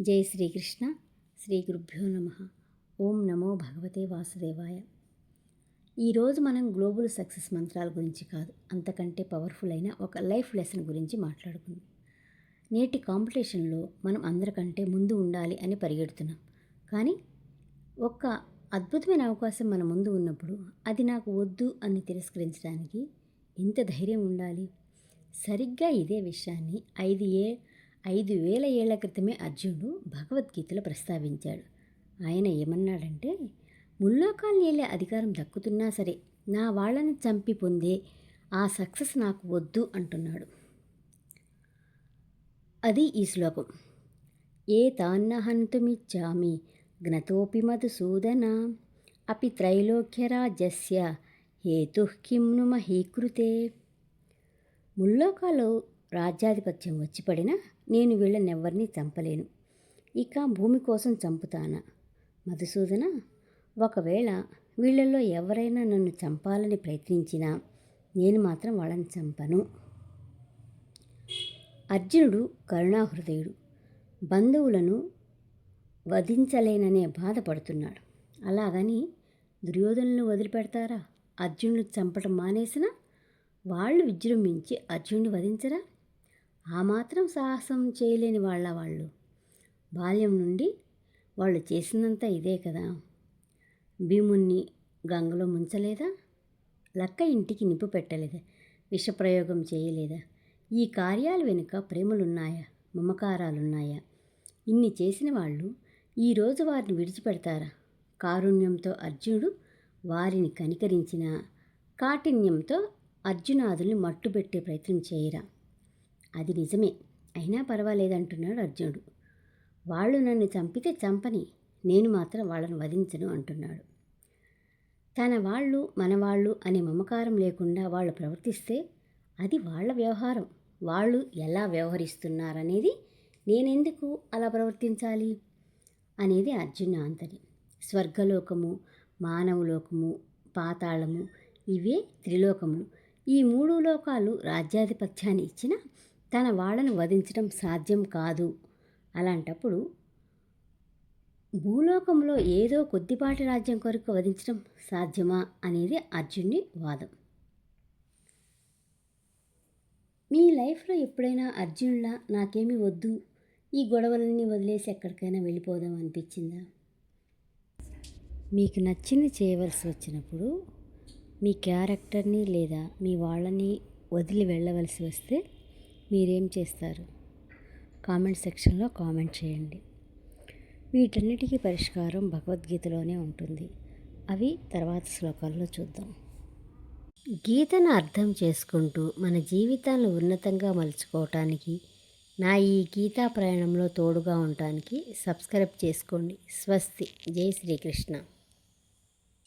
జై శ్రీకృష్ణ. శ్రీ గురుభ్యో నమ. ఓం నమో భగవతే వాసుదేవాయ. ఈరోజు మనం గ్లోబల్ సక్సెస్ మంత్రాల గురించి కాదు అంతకంటే పవర్ఫుల్ అయిన ఒక లైఫ్ లెసన్ గురించి మాట్లాడుకుందాం. నేటి కాంపిటీషన్లో మనం అందరికంటే ముందు ఉండాలి అని పరిగెడుతున్నాం. కానీ ఒక్క అద్భుతమైన అవకాశం మన ముందు ఉన్నప్పుడు అది నాకు వద్దు అని తిరస్కరించడానికి ఎంత ధైర్యం ఉండాలి? సరిగ్గా ఇదే విషయాన్ని ఐదు ఏ ఐదు వేల ఏళ్ళ క్రితమే అర్జునుడు భగవద్గీతలో ప్రస్తావించాడు. ఆయన ఏమన్నాడంటే ముల్లోకాల్ని వెళ్ళే అధికారం దక్కుతున్నా సరే నా వాళ్ళని చంపి పొందే ఆ సక్సెస్ నాకు వద్దు అంటున్నాడు. అది ఈ శ్లోకం. ఏ తాన్నహంతుమిచ్చామి జ్ఞతోపి మధుసూదన అపి త్రైలోక్యరాజస్య హేతు కిమ్ను మహీకృతే. ముల్లోకాలు రాజ్యాధిపత్యం వచ్చి పడినా నేను వీళ్ళనెవ్వరినీ చంపలేను. ఇక భూమి కోసం చంపుతానా? మధుసూదన ఒకవేళ వీళ్ళల్లో ఎవరైనా నన్ను చంపాలని ప్రయత్నించినా నేను మాత్రం వాళ్ళని చంపను. అర్జునుడు కరుణాహృదయుడు. బంధువులను వధించలేననే బాధపడుతున్నాడు అలాగని దుర్యోధనులను వదిలిపెడతారా? అర్జునుడు చంపటం మానేసినా వాళ్ళు విజృంభించి అర్జునుడిని వధించరా? ఆ మాత్రం సాహసం చేయలేని వాళ్ళ వాళ్ళు. బాల్యం నుండి వాళ్ళు చేసినంత ఇదే కదా. భీముణ్ణి గంగలో ముంచలేదా? లక్క ఇంటికి నిప్పు పెట్టలేదా? విషప్రయోగం చేయలేదా? ఈ కార్యాల వెనుక ప్రేమలున్నాయా? మమకారాలున్నాయా? ఇన్ని చేసిన వాళ్ళు ఈరోజు వారిని విడిచిపెడతారా? కారుణ్యంతో అర్జునుడు వారిని కనికరించిన కాఠిన్యంతో అర్జునాదుల్ని మట్టుబెట్టే ప్రయత్నం చేయరా? అది నిజమే. అయినా పర్వాలేదంటున్నాడు అర్జునుడు. వాళ్ళు నన్ను చంపితే చంపని నేను మాత్రం వాళ్ళను వధించను అంటున్నాడు. తన వాళ్ళు మనవాళ్ళు అనే మమకారం లేకుండా వాళ్ళు ప్రవర్తిస్తే అది వాళ్ళ వ్యవహారం. వాళ్ళు ఎలా వ్యవహరిస్తున్నారనేది నేనెందుకు అలా ప్రవర్తించాలి? అనేది అర్జున ఆంతరి స్వర్గలోకము మానవలోకము పాతాళము ఇవే త్రిలోకములు. ఈ మూడు లోకాలు రాజ్యాధిపత్యాన్ని ఇచ్చిన తన వాళ్ళను వధించడం సాధ్యం కాదు. అలాంటప్పుడు భూలోకంలో ఏదో కొద్దిపాటి రాజ్యం కొరకు వధించడం సాధ్యమా అనేది అర్జున్ని వాదం. మీ లైఫ్లో ఎప్పుడైనా అర్జునులా నాకేమీ వద్దు ఈ గొడవలన్నీ వదిలేసి ఎక్కడికైనా వెళ్ళిపోదాం అనిపించిందా? మీకు నచ్చింది చేయవలసి వచ్చినప్పుడు మీ క్యారెక్టర్ని లేదా మీ వాళ్ళని వదిలి వెళ్ళవలసి వస్తే మీరేం చేస్తారు? కామెంట్ సెక్షన్లో కామెంట్ చేయండి. వీటన్నిటికీ పరిష్కారం భగవద్గీతలోనే ఉంటుంది. అవి తర్వాత శ్లోకాల్లో చూద్దాం. గీతను అర్థం చేసుకుంటూ మన జీవితాలను ఉన్నతంగా మలుచుకోవటానికి నా ఈ గీతా ప్రయాణంలో తోడుగా ఉండటానికి సబ్స్క్రైబ్ చేసుకోండి. స్వస్తి. జై శ్రీకృష్ణ.